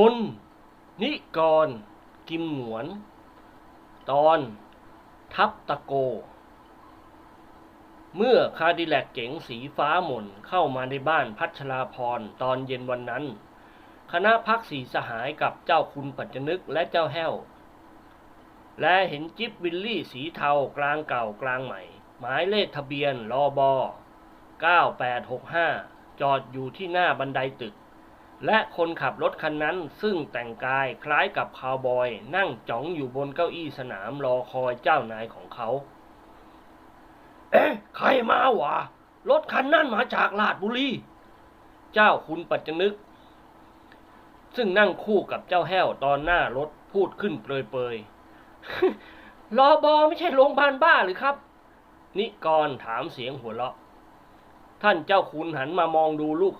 พลนิกร กิมหนวน ตอนทับตะโก เมื่อคาดิแลกเก๋งสีฟ้าหม่นเข้ามาในบ้านพัชราพรตอนเย็นวันนั้น คณะพักสีสหายกับเจ้าคุณปัจจนึกและเจ้าแห้ว และเห็นจิ๊บวิลลี่สีเทากลางเก่ากลางใหม่ หมายเลขทะเบียนรอบอ9865 จอดอยู่ที่หน้าบันไดตึก และคนขับรถคันนั้นซึ่งแต่งกายคล้ายกับคาวบอย นั่งจ๋องอยู่บนเก้าอี้สนามรอคอยเจ้านายของเขา เอ๊ะ ใครมาวะ รถคันนั้นมาจากลาดบุรี เจ้าคุณปัจจนึก ซึ่งนั่งคู่กับเจ้าแห้วตอนหน้ารถพูดขึ้นเปรยๆรอบอไม่ใช่โรงพยาบาลบ้าหรือครับ นิกรถามเสียงหัวเราะ ท่านเจ้าคุณหันมามองดูลูก